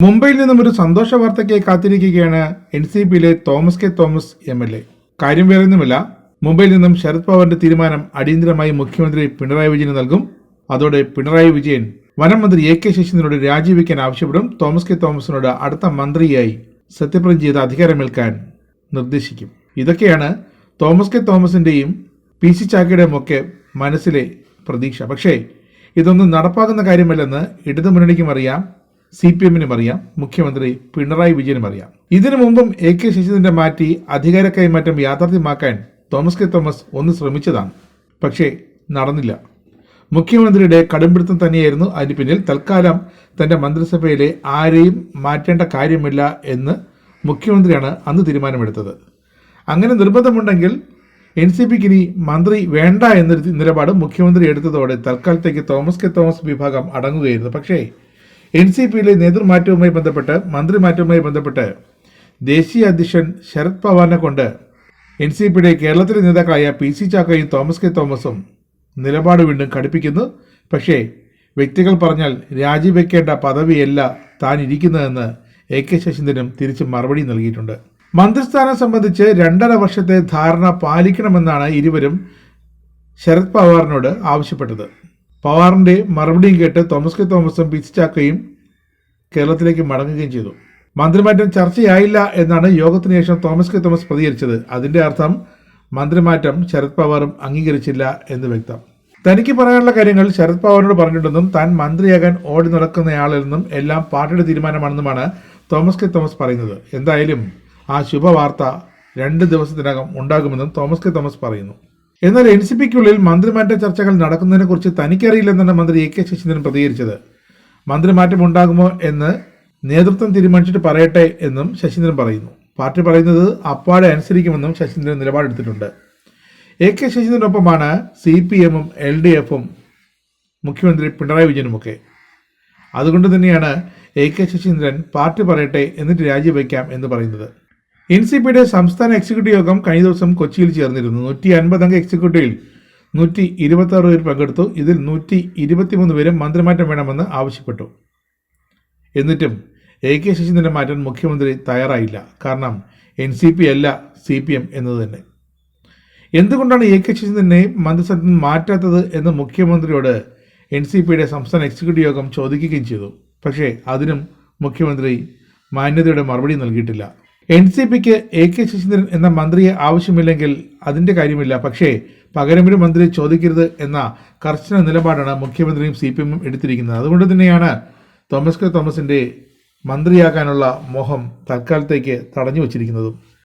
മുംബൈയിൽ നിന്നും ഒരു സന്തോഷ വാർത്തയ്ക്ക് കാത്തിരിക്കുകയാണ് എൻ സി പിയിലെ Thomas K Thomas M L A കാര്യം വേറൊന്നുമില്ല. മുംബൈയിൽ നിന്നും ശരത് പവാറിന്റെ തീരുമാനം അടിയന്തരമായി മുഖ്യമന്ത്രി പിണറായി വിജയന് നൽകും. അതോടെ പിണറായി വിജയൻ വനം മന്ത്രി എ കെ ശശീന്ദ്രനോട് രാജിവെക്കാൻ ആവശ്യപ്പെടും. തോമസ് കെ തോമസിനോട് അടുത്ത മന്ത്രിയായി സത്യപ്രതിജ്ഞ ചെയ്ത് അധികാരമേൽക്കാൻ നിർദ്ദേശിക്കും. ഇതൊക്കെയാണ് തോമസ് കെ തോമസിന്റെയും പി സി ചാക്കയുടെയും ഒക്കെ മനസ്സിലെ പ്രതീക്ഷ. പക്ഷേ ഇതൊന്നും നടപ്പാകുന്ന കാര്യമല്ലെന്ന് ഇടതുമുന്നണിക്കും അറിയാം. സി പി എമ്മിനും അറിയാം മുഖ്യമന്ത്രി പിണറായി വിജയനും അറിയാം. ഇതിനു മുമ്പും എ കെ ശശീന്ദ്രന്റെ മാറ്റി അധികാര കൈമാറ്റം യാഥാർത്ഥ്യമാക്കാൻ തോമസ് കെ തോമസ് ഒന്ന് ശ്രമിച്ചതാണ്. പക്ഷേ നടന്നില്ല. മുഖ്യമന്ത്രിയുടെ കടുംപിടുത്തം തന്നെയായിരുന്നു അതിന് പിന്നിൽ. തൽക്കാലം തന്റെ മന്ത്രിസഭയിലെ ആരെയും മാറ്റേണ്ട കാര്യമില്ല എന്ന് മുഖ്യമന്ത്രിയാണ് അന്ന് തീരുമാനമെടുത്തത്. അങ്ങനെ നിർബന്ധമുണ്ടെങ്കിൽ എൻ സി പിക്ക് ഇനി മന്ത്രി വേണ്ട എന്നൊരു നിലപാട് മുഖ്യമന്ത്രി എടുത്തതോടെ തൽക്കാലത്തേക്ക് തോമസ് കെ തോമസ് വിഭാഗം അടങ്ങുകയായിരുന്നു. പക്ഷേ എൻ സി പിയിലെ നേതൃമാറ്റവുമായി ബന്ധപ്പെട്ട് മന്ത്രിമാറ്റവുമായി ബന്ധപ്പെട്ട് ദേശീയ അധ്യക്ഷൻ ശരത് പവാറിനെ കൊണ്ട് എൻ സി പിയുടെ കേരളത്തിലെ നേതാക്കളായ പി സി ചാക്കയും തോമസ് കെ തോമസും നിലപാട് വീണ്ടും കടുപ്പിക്കുന്നു. പക്ഷേ വ്യക്തികൾ പറഞ്ഞാൽ രാജിവെക്കേണ്ട പദവിയല്ല താൻ ഇരിക്കുന്നതെന്ന് എ കെ ശശീന്ദ്രനും തിരിച്ച് മറുപടി നൽകിയിട്ടുണ്ട്. മന്ത്രിസ്ഥാനം സംബന്ധിച്ച് രണ്ടര വർഷത്തെ ധാരണ പാലിക്കണമെന്നാണ് ഇരുവരും ശരത് പവാറിനോട് ആവശ്യപ്പെട്ടത്. പവാറിന്റെ മറുപടിയും കേട്ട് തോമസ് കെ തോമസും പിച്ചാക്കുകയും കേരളത്തിലേക്ക് മടങ്ങുകയും ചെയ്തു. മന്ത്രിമാറ്റം ചർച്ചയായില്ല എന്നാണ് യോഗത്തിന് ശേഷം തോമസ് കെ തോമസ് പ്രതികരിച്ചത്. അതിന്റെ അർത്ഥം മന്ത്രിമാറ്റം ശരത് പവാറും അംഗീകരിച്ചില്ല എന്ന് വ്യക്തം. തനിക്ക് പറയാനുള്ള കാര്യങ്ങൾ ശരത് പവാറിനോട് പറഞ്ഞിട്ടുണ്ടെന്നും താൻ മന്ത്രിയാകാൻ ഓടി നടക്കുന്നയാളെന്നും എല്ലാം പാർട്ടിയുടെ തീരുമാനമാണെന്നുമാണ് തോമസ് കെ തോമസ് പറയുന്നത്. എന്തായാലും ആ ശുഭവാർത്ത രണ്ട് ദിവസത്തിനകം ഉണ്ടാകുമെന്നും തോമസ് കെ തോമസ് പറയുന്നു. എന്നാൽ എൻ സി പിക്കുള്ളിൽ മന്ത്രിമാറ്റ ചർച്ചകൾ നടക്കുന്നതിനെക്കുറിച്ച് തനിക്കറിയില്ലെന്നാണ് മന്ത്രി എ കെ ശശീന്ദ്രൻ പ്രതികരിച്ചത്. മന്ത്രിമാറ്റം ഉണ്ടാകുമോ എന്ന് നേതൃത്വം തീരുമാനിച്ചിട്ട് പറയട്ടെ എന്നും ശശീന്ദ്രൻ പറയുന്നു. പാർട്ടി പറയുന്നത് അപ്പാടെ അനുസരിക്കുമെന്നും ശശീന്ദ്രൻ നിലപാടെടുത്തിട്ടുണ്ട്. എ കെ ശശീന്ദ്രനൊപ്പമാണ് സി പി എമ്മും എൽ ഡി എഫും മുഖ്യമന്ത്രി പിണറായി വിജയനുമൊക്കെ. അതുകൊണ്ട് തന്നെയാണ് എ കെ ശശീന്ദ്രൻ പാർട്ടി പറയട്ടെ എന്നിട്ട് രാജിവെക്കാം എന്ന് പറയുന്നത്. എൻ സി പിയുടെ സംസ്ഥാന എക്സിക്യൂട്ടീവ് യോഗം കഴിഞ്ഞ ദിവസം കൊച്ചിയിൽ ചേർന്നിരുന്നു. നൂറ്റി അംഗ എക്സിക്യൂട്ടീവിൽ നൂറ്റി ഇരുപത്തി ആറ് പേർ പങ്കെടുത്തു. ഇതിൽ നൂറ്റി ഇരുപത്തിമൂന്ന് പേരും മന്ത്രിമാറ്റം വേണമെന്ന് ആവശ്യപ്പെട്ടു. എന്നിട്ടും എ കെ ശശീന്ദ്രനെ മാറ്റാൻ മുഖ്യമന്ത്രി തയ്യാറായില്ല. കാരണം എൻ സി പി അല്ല സി പി എം എന്നത് തന്നെ. എന്തുകൊണ്ടാണ് എ കെ ശശീന്ദ്രനെ മന്ത്രിസഭയിൽ നിന്ന് മാറ്റാത്തത് എന്ന് മുഖ്യമന്ത്രിയോട് എൻ സി പിയുടെ സംസ്ഥാന എക്സിക്യൂട്ടീവ് യോഗം ചോദിക്കുകയും ചെയ്തു. പക്ഷേ അതിനും മുഖ്യമന്ത്രി മാന്യതയുടെ മറുപടി നൽകിയിട്ടില്ല. എൻ സി പിക്ക് എ കെ ശശീന്ദ്രൻ എന്ന മന്ത്രിയെ ആവശ്യമില്ലെങ്കിൽ അതിന്റെ കാര്യമില്ല. പക്ഷേ പകരമൊരു മന്ത്രി ചോദിക്കരുത് എന്ന കർശന നിലപാടാണ് മുഖ്യമന്ത്രിയും സി പി എമ്മും എടുത്തിരിക്കുന്നത്. അതുകൊണ്ട് തന്നെയാണ് തോമസ് കെ തോമസിന്റെ മന്ത്രിയാകാനുള്ള മോഹം തൽക്കാലത്തേക്ക് തടഞ്ഞു വച്ചിരിക്കുന്നതും